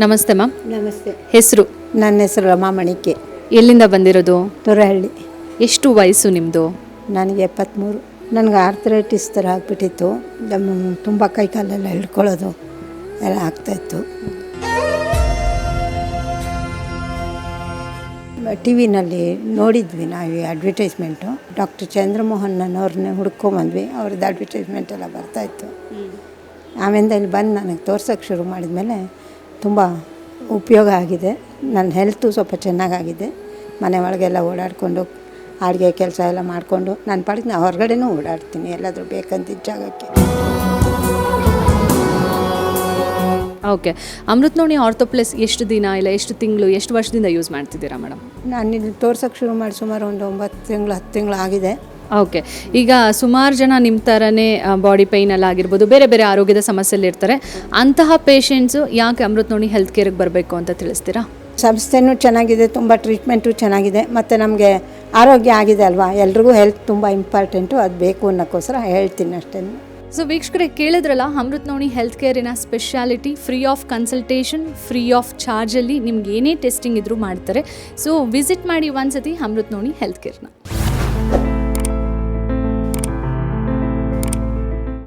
ನಮಸ್ತೆ ಮ್ಯಾಮ್. ನಮಸ್ತೆ. ಹೆಸರು? ನನ್ನ ಹೆಸರು ರಮಾಮಣಿಕೆ ಎಲ್ಲಿಂದ ಬಂದಿರೋದು? ತುರಹಳ್ಳಿ. ಎಷ್ಟು ವಯಸ್ಸು ನಿಮ್ಮದು ನನಗೆ ಎಪ್ಪತ್ತ್ಮೂರು. ನನಗೆ ಆರ್ಥರೈಟಿಸ್ ಥರ ಆಗಿಬಿಟ್ಟಿತ್ತು. ತುಂಬ ಕೈ ಕಾಲೆಲ್ಲ ಹಿಡ್ಕೊಳ್ಳೋದು ಎಲ್ಲ ಆಗ್ತಾಯಿತ್ತು ಟಿ ವಿನಲ್ಲಿ ನೋಡಿದ್ವಿ ನಾವು ಈ ಅಡ್ವರ್ಟೈಸ್ಮೆಂಟು. ಡಾಕ್ಟರ್ ಚಂದ್ರಮೋಹನ್ ಅನ್ನೋರನ್ನೇ ಹುಡ್ಕೊಂಬಂದ್ವಿ. ಅವ್ರದ್ದು ಅಡ್ವರ್ಟೈಸ್ಮೆಂಟ್ ಎಲ್ಲ ಬರ್ತಾಯಿತ್ತು ಆಮೇಲೆ ಇಲ್ಲಿ ಬಂದು ನನಗೆ ತೋರ್ಸೋಕ್ಕೆ ಶುರು ಮಾಡಿದ್ಮೇಲೆ ತುಂಬ ಉಪಯೋಗ ಆಗಿದೆ. ನನ್ನ ಹೆಲ್ತು ಸ್ವಲ್ಪ ಚೆನ್ನಾಗಾಗಿದೆ. ಮನೆ ಒಳಗೆಲ್ಲ ಓಡಾಡಿಕೊಂಡು ಅಡುಗೆ ಕೆಲಸ ಎಲ್ಲ ಮಾಡಿಕೊಂಡು ನನ್ನ ಪಾಡಿಗೆ ನಾನು ಹೊರಗಡೆನೂ ಓಡಾಡ್ತೀನಿ. ಎಲ್ಲಾದರೂ ಬೇಕಂತಿದ್ದ ಜಾಗಕ್ಕೆ. ಓಕೆ ಅಮೃತ್ ನೋಡಿ ಆರ್ಥೋಪ್ಲಸ್ ಎಷ್ಟು ದಿನ ಇಲ್ಲ ಎಷ್ಟು ತಿಂಗಳು ಎಷ್ಟು ವರ್ಷದಿಂದ ಯೂಸ್ ಮಾಡ್ತಿದ್ದೀರಾ ಮೇಡಮ್ ನಾನು ಇಲ್ಲಿ ತೋರ್ಸೋಕ್ಕೆ ಶುರು ಮಾಡಿ ಸುಮಾರು ಒಂದು ಒಂಬತ್ತು ತಿಂಗಳು ಹತ್ತು ತಿಂಗಳು ಆಗಿದೆ. ಓಕೆ ಈಗ ಸುಮಾರು ಜನ ನಿಮ್ಮ ಥರನೇ ಬಾಡಿ ಪೈನಲ್ಲಿ ಆಗಿರ್ಬೋದು ಬೇರೆ ಬೇರೆ ಆರೋಗ್ಯದ ಸಮಸ್ಯೆಯಲ್ಲಿ ಇರ್ತಾರೆ. ಅಂತಹ ಪೇಷಂಟ್ಸು ಯಾಕೆ ಅಮೃತ್ ನೋಡಿ ಹೆಲ್ತ್ ಕೇರಿಗೆ ಬರಬೇಕು ಅಂತ ತಿಳಿಸ್ತೀರಾ? ಸಂಸ್ಥೆನೂ ಚೆನ್ನಾಗಿದೆ ತುಂಬ ಟ್ರೀಟ್ಮೆಂಟು ಚೆನ್ನಾಗಿದೆ ಮತ್ತು ನಮಗೆ ಆರೋಗ್ಯ ಆಗಿದೆ ಅಲ್ವಾ? ಎಲ್ರಿಗೂ ಹೆಲ್ತ್ ತುಂಬ ಇಂಪಾರ್ಟೆಂಟು ಅದು ಬೇಕು ಅನ್ನೋಕ್ಕೋಸ್ಕರ ಹೇಳ್ತೀನಿ ಅಷ್ಟೇ. ಸೊ ವೀಕ್ಷಕರೇ ಕೇಳಿದ್ರಲ್ಲ Amrut noni health ಕೇರಿನ speciality free of consultation free of ಚಾರ್ಜಲ್ಲಿ ನಿಮ್ಗೆ ಏನೇ ಟೆಸ್ಟಿಂಗ್ ಇದ್ರೂ ಮಾಡ್ತಾರೆ. ಸೊ ವಿಸಿಟ್ ಮಾಡಿ ಒಂದ್ಸತಿ ಅಮೃತ್ ನೋಣಿ ಹೆಲ್ತ್ ಕೇರ್ನ